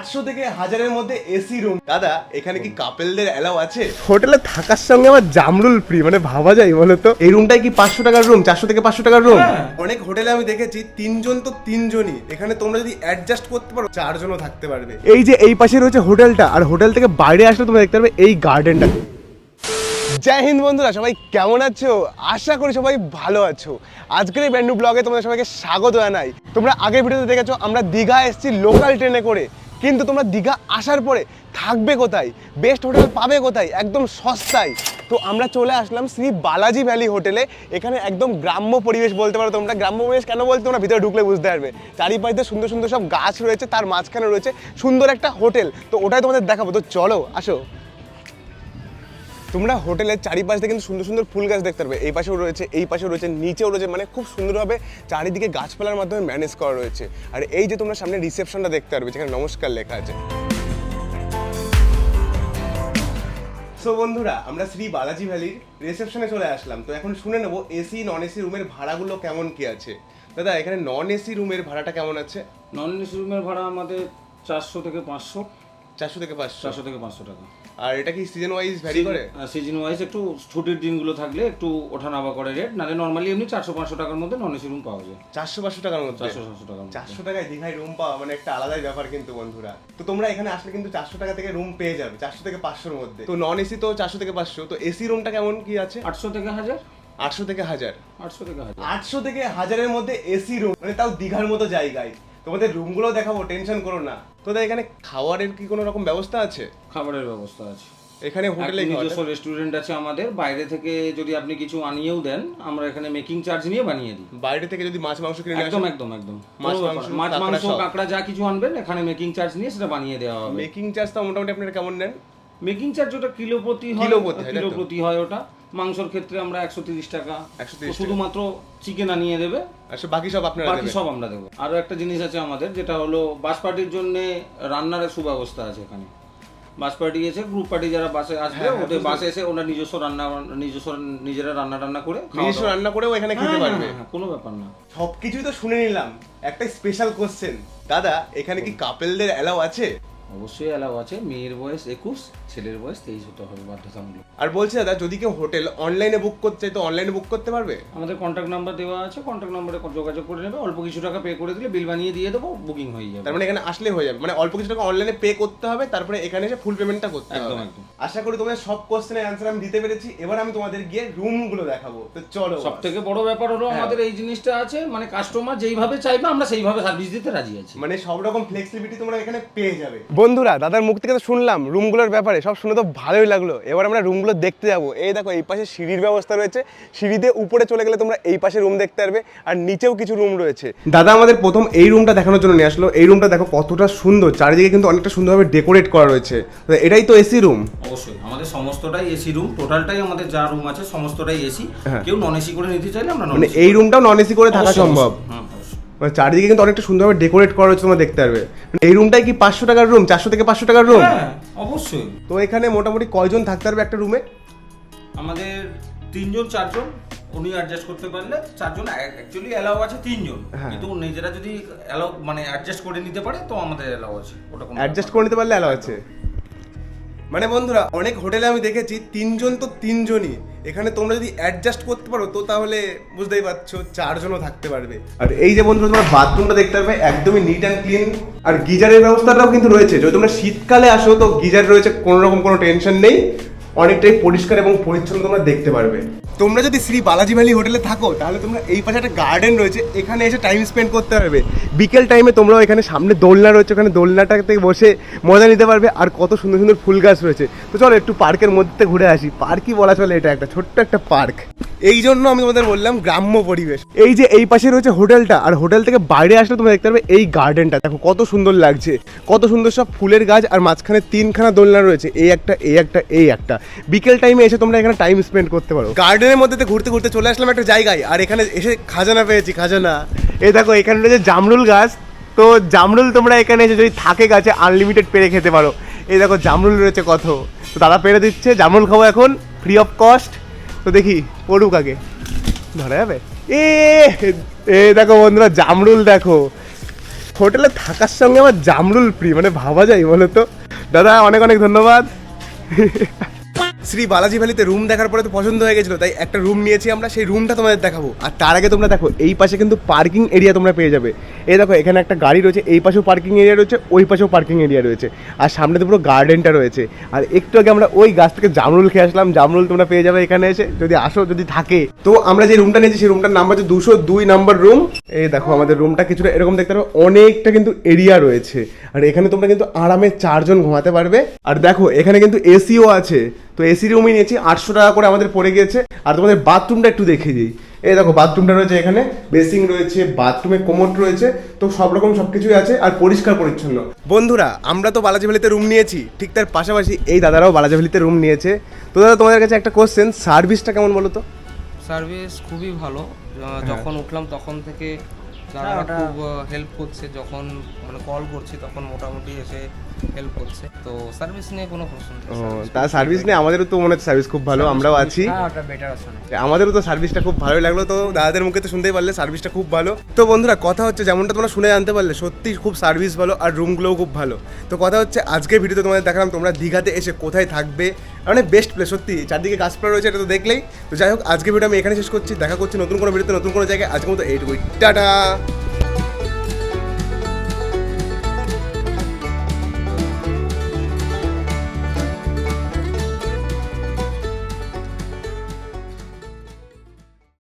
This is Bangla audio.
আটশো থেকে হাজারের মধ্যে এসি রুম দাদা এখানে কি কাপেলদের অ্যালাউ আছে? হোটেলে থাকার সঙ্গে আমার জামরুল ফ্রি মানে ভাবা যায় বলো তো এই রুমটাই কি পাঁচশো টাকার রুম চারশো থেকে পাঁচশো টাকার রুম অনেক হোটেলে আমি দেখেছি তিনজন তো তিনজনই। এখানে তোমরা যদি অ্যাডজাস্ট করতে পারো চারজনও থাকতে পারবে। এই যে এই পাশে রয়েছে হোটেলটা আর হোটেল থেকে বাইরে আসলে তোমরা দেখতে পারবে এই গার্ডেনটা জয় হিন্দ বন্ধুরা সবাই কেমন আছো? আশা করি সবাই ভালো আছো। আজকের এই ব্যান্ডু ব্লগে তোমাদের সবাইকে স্বাগত জানাই। তোমরা আগের ভিডিওতে দেখেছ আমরা দীঘা এসেছি লোকাল ট্রেনে করে। কিন্তু তোমরা দীঘা আসার পরে থাকবে কোথায়? বেস্ট হোটেল পাবে কোথায়? একদম সস্তায়। তো আমরা চলে আসলাম শ্রী বালাজি ভ্যালি হোটেলে। এখানে একদম গ্রাম্য পরিবেশ বলতে পারো তোমরা। গ্রাম্য পরিবেশ কেন বলতে তোমরা ভিতরে ঢুকলে বুঝতে পারবে। চারিপাশে সুন্দর সুন্দর সব গাছ রয়েছে, তার মাঝখানে রয়েছে সুন্দর একটা হোটেল। তো ওটাই তোমাদের দেখাবো। তো চলো, আসো। তোমরা হোটেলের চারিপাশ কিন্তু সুন্দর সুন্দর ফুল গাছ দেখতে পারবে। এই পাশেও রয়েছে এই পাশেও রয়েছে নিচেও রয়েছে মানে খুব সুন্দরভাবে চারিদিকে গাছপালার মাধ্যমে ম্যানেজ করা রয়েছে। আর এই যে তোমরা সামনে রিসেপশনটা দেখতে পারবে যেখানে নমস্কার লেখা আছে। সো বন্ধুরা আমরা শ্রী বালাজি ভ্যালির রিসেপশনে চলে আসলাম। তো এখন শুনে নেব এসি নন এসি রুমের ভাড়াগুলো কেমন কি আছে? দাদা এখানে নন এসি রুমের ভাড়াটা কেমন আছে? নন এসি রুমের ভাড়া আমাদের চারশো থেকে পাঁচশো। চারশো থেকে পাঁচশো। চারশো থেকে পাঁচশো টাকা। আর এটা কি সিজন ওয়াইজ ভ্যারি করে? সিজন ওয়াইজ একটু ছুটির দিনগুলো থাকলে একটু ওঠানামা করে রেট নাহলে নর্মালি এমনি চারশো পাঁচশো টাকার মধ্যে নন এসি রুম পাওয়া যায়। চারশো পাঁচশো টাকার মধ্যে? চারশো সাতশো টাকার মধ্যে। চারশো টাকায় দীঘায় রুম পাওয়া মানে একটা আলাদাই ব্যাপার কিন্তু বন্ধুরা। তো তোমরা এখানে আসলে কিন্তু চারশো টাকা থেকে রুম পেয়ে যাবে চারশো থেকে পাঁচশোর মধ্যে। তো নন এসি তো চারশো থেকে পাঁচশো তো এসি রুমটা কেমন কি আছে? আটশো থেকে হাজার। আটশো থেকে হাজার। আটশো থেকে হাজার। আটশো থেকে হাজারের মধ্যে এসি রুম মানে তাও দীঘার মতো জায়গায়। তোমাদের রুমগুলো দেখাবো টেনশন করো না। তোদের এখানে খাওয়ারের কি কোনো রকম ব্যবস্থা আছে? খাবারের ব্যবস্থা আছে। এখানে হোটেলে নিজস্ব রেস্টুরেন্ট আছে আমাদের বাইরে থেকে যদি আপনি কিছু আনিয়েও দেন আমরা এখানে মেকিং চার্জ নিয়ে বানিয়ে দিই। বাইরে থেকে যদি মাছ মাংস কিনে একদম একদম একদম। মাছ, মাংস, মাছ মাংস। কাঁকড়া যা কিছু আনবেন এখানে মেকিং চার্জ নিয়ে সেটা বানিয়ে দেওয়া হবে। মেকিং চার্জটা মোটামুটি আপনারা কেমন নেন? মেকিং চার্জ ওটা কিলো প্রতি কিলো প্রতি হয়, কিলো তাই তো? প্রতি হয় ওটা। মাংসর ক্ষেত্রে আমরা একশো তিরিশ টাকা। 130 তো শুধুমাত্র চিকেন আনিয়ে দেবে। আর সব বাকি সব আপনারা বাকি দেবেন? সব আমরা দেবো। আরও একটা জিনিস আছে আমাদের যেটা হলো বাস পার্টির জন্য রান্নার সুব্যবস্থা আছে এখানে। বাস পার্টি এসে গ্রুপ পার্টি যারা বাসে আসবে হ্যাঁ, ওদের বাসে এসে ওরা নিজস্ব রান্না নিজস্ব নিজেরা রান্না টান্না করে খাওয়া নিজস্ব দাওয়া- রান্না করেও এখানে খেতে হ্যাঁ, পারবে। হ্যাঁ, হ্যাঁ, কোনো ব্যাপার না। সবকিছুই তো শুনে নিলাম। একটা স্পেশাল কোশ্চেন দাদা এখানে কি কাপেলদের অ্যালাউ আছে? অবশ্যই অ্যালাউ আছে। মেয়ের বয়স একুশ ছেলের বয়স তেইশ হতে হবে বাধ্যতামূলক। আর বলছি দাদা যদি কেউ হোটেল অনলাইনে বুক করতে চায় তো অনলাইনে বুক করতে পারবে? আমাদের কন্ট্যাক্ট নাম্বার দেওয়া আছে। কন্ট্যাক্ট নাম্বারে যোগাযোগ করে নেবে। অল্প কিছু টাকা পে করে দিলে বিল বানিয়ে দিয়ে দেবো বুকিং হয়ে যাবে। তার মানে এখানে আসলে হয়ে যাবে। মানে অল্প কিছু টাকা অনলাইনে পে করতে হবে তারপরে এখানে এসে ফুল পেমেন্টটা করতে হবে। একদম। একদম আশা করি তোমাদের সব কোশ্চেনের অ্যান্সার আমি দিতে পেরেছি। এবার আমি তোমাদের গিয়ে রুমগুলো দেখাবো। তো চলো সব থেকে বড় ব্যাপার হলো হ্যাঁ। আমাদের এই জিনিসটা আছে। মানে কাস্টমার যেইভাবে চাইবে আমরা সেইভাবে সার্ভিস দিতে রাজি আছি। মানে সব রকম ফ্লেক্সিবিলিটি তোমরা এখানে পেয়ে যাবে। বন্ধুরা দাদার মুখ থেকে তো শুনলাম রুমগুলোর ব্যাপারে সব শুনে তো ভালোই লাগল। এবার আমরা রুমগুলো দেখতে যাব। এই দেখো এই পাশে সিঁড়ির ব্যবস্থা রয়েছে। সিঁড়িতে উপরে চলে গেলে তোমরা এই পাশে রুম দেখতে পারবে আর নিচেও কিছু রুম রয়েছে। দাদা আমাদের প্রথম এই রুমটা দেখানোর জন্য নিয়ে আসলো। এই রুমটা দেখো কতটা সুন্দর চারিদিকে কিন্তু অনেকটা সুন্দরভাবে ডেকোরেট করা রয়েছে। এটাই তো এসি রুম। অবশ্যই আমাদের সমস্তটাই এসি রুম। টোটালটাই আমাদের যা রুম আছে সমস্তটাই এসি। হ্যাঁ। কেউ নন এসি করে নিতে চাইলে আমরা নন মানে এই রুমটাও নন এসি করে থাকা সম্ভব। হ্যাঁ, মানে চারিদিকে কিন্তু অনেকটা সুন্দরভাবে ডেকোরেট করা রয়েছে তোমরা দেখতে পারবে। মানে এই রুমটাই কি পাঁচশো টাকার রুম চারশো থেকে পাঁচশো টাকার রুম হ্যাঁ অবশ্যই। তো এখানে মোটামুটি কয়জন থাকতে পারবে একটা রুমে আমাদের তিনজন চারজন উনি অ্যাডজাস্ট করতে পারলে চারজন অ্যাকচুয়ালি অ্যালাউ আছে তিনজন। হ্যাঁ। কিন্তু নিজেরা যদি অ্যালাউ মানে অ্যাডজাস্ট করে নিতে পারে তো আমাদের অ্যালাউ আছে। ওটা অ্যাডজাস্ট করে নিতে পারলে অ্যালাউ আছে। মানে বন্ধুরা, অনেক হোটেলে আমি দেখেছি তিনজন তো তিনজনই। এখানে তোমরা যদি অ্যাডজাস্ট করতে পারো, তো তাহলে বুঝতেই পারছ চারজনও থাকতে পারবে। আর এই যে বন্ধুরা, তোমরা বাথরুমটা দেখতে পারবে, একদমই নিট অ্যান্ড ক্লিন আর গিজারের ব্যবস্থাটাও কিন্তু রয়েছে। যদি তোমরা শীতকালে আসো, তো গিজার রয়েছে কোনো রকম কোনো টেনশন নেই। অনেকটাই পরিষ্কার এবং পরিচ্ছন্ন তোমরা দেখতে পারবে। তোমরা যদি শ্রী বালাজি ভ্যালি হোটেলে থাকো, তাহলে তোমরা এই পাশে একটা গার্ডেন রয়েছে, এখানে এসে টাইম স্পেন্ড করতে পারবে। বিকেল টাইমে তোমরা এখানে সামনে দোলনা রয়েছে, ওখানে দোলনাটাতে বসে মজা নিতে পারবে, আর কত সুন্দর সুন্দর ফুল গাছ রয়েছে। তো চলো একটু পার্কের মধ্যে ঘুরে আসি। পার্কই বলা চলে এটা একটা, ছোট্ট একটা পার্ক এই জন্য আমি তোমাদের বললাম গ্রাম্য পরিবেশ। এই যে এই পাশে রয়েছে হোটেলটা, আর হোটেল থেকে বাইরে আসলে তোমরা দেখতে পারবে এই গার্ডেনটা দেখো কত সুন্দর লাগছে, কত সুন্দর সব ফুলের গাছ, আর মাঝখানে তিনখানা দোলনা রয়েছে, এই একটা এই একটা এই একটা। বিকেল টাইমে এসে তোমরা এখানে টাইম স্পেন্ড করতে পারো। গার্ডেনের মধ্যে ঘুরতে ঘুরতে চলে আসলাম একটা জায়গায়, আর এখানে এসে খাজানা পেয়েছি, খাজানা। এ দেখো, এখানে রয়েছে জামরুল গাছ। তো জামরুল তোমরা এখানে এসে যদি থাকে গাছে আনলিমিটেড পেরে খেতে পারো। এই দেখো, জামরুল রয়েছে কত। তো দাদা পেরে দিচ্ছে। জামরুল খাব এখন ফ্রি অফ কস্ট তো দেখি, পড়ুক আগে। ধরা যাবে? এ এ, দেখো বন্ধুরা, জামরুল দেখো। হোটেলে থাকার সঙ্গে আমার জামরুল প্রি মানে ভাবা যায় বলো তো দাদা, অনেক অনেক ধন্যবাদ। শ্রী বালাজি ভ্যালিতে রুম দেখার পরে তো পছন্দ হয়ে গেছিল, তাই একটা রুম নিয়েছি আমরা, সেই রুমটা তোমাদের দেখাবো। আর তার আগে তোমরা দেখো, এই পাশে কিন্তু পার্কিং এরিয়া তোমরা পেয়ে যাবে। এই দেখো, এখানে একটা গাড়ি রয়েছে, এই পাশেও পার্কিং এরিয়া রয়েছে, ওই পাশেও পার্কিং এরিয়া রয়েছে। আর সামনে তো পুরো গার্ডেনটা রয়েছে। আর একটু আগে আমরা ওই গাছ থেকে জামরুল খেয়ে আসলাম, জামরুল তোমরা পেয়ে যাবে এখানে এসে, যদি আসো, যদি থাকে। তো আমরা যে রুমটা নিয়েছি, সেই রুমটার নাম্বার হচ্ছে দুশো দুই নাম্বার রুম এই দেখো, আমাদের রুমটা কিছুটা এরকম দেখতে পারো, অনেকটা কিন্তু এরিয়া রয়েছে। আর এখানে তোমরা কিন্তু আরামে চারজন ঘুমাতে পারবে। আর দেখো, এখানে কিন্তু এসিও আছে। তো এসি রুমই নিয়েছি আটশো টাকা করে আমাদের পড়ে গিয়েছে। আর তোমাদের বাথরুমটা একটু দেখিয়ে দিই। এই দেখো বাথরুমটা রয়েছে এখানে বেসিং রয়েছে বাথরুমে কোমোট রয়েছে তো সব রকম সব কিছুই আছে আর পরিষ্কার পরিচ্ছন্ন। বন্ধুরা আমরা তো বালাজি ভ্যালিতে রুম নিয়েছি ঠিক তার পাশাপাশি এই দাদারাও বালাজি ভ্যালিতে রুম নিয়েছে। তো দাদা তোমাদের কাছে একটা কোশ্চেন সার্ভিসটা কেমন বলো তো? সার্ভিস খুবই ভালো। যখন উঠলাম তখন থেকে যারা খুব হেল্প করছে যখন মানে কল করছি তখন মোটামুটি এসে হেল্প করছে। তো সার্ভিস নিয়ে কোনো প্রশ্ন নেই। তা সার্ভিস নিয়ে আমাদেরও তো মনে হচ্ছে সার্ভিস খুব ভালো আমরাও আছি। হ্যাঁ আমাদেরও তো সার্ভিসটা খুব ভালোই লাগল তো দাদাদের মুখে তো শুনতেই পারলে সার্ভিসটা খুব ভালো। তো বন্ধুরা কথা হচ্ছে যেমনটা তোমরা শুনে জানতে পারলে সত্যি খুব সার্ভিস ভালো আর রুমগুলোও খুব ভালো। তো কথা হচ্ছে আজকের ভিডিওতে তোমাদের দেখালাম তোমরা দীঘাতে এসে কোথায় থাকবে। মানে বেস্ট প্লেস সত্যি চারদিকে গাছপালা রয়েছে এটা তো দেখলেই। তো যাই হোক আজকে ভিডিও আমি এখানে শেষ করছি। দেখা করছি নতুন কোনো ভিডিওতে নতুন কোনো জায়গায়। আজকের মতো এইটুকুই। টাটা!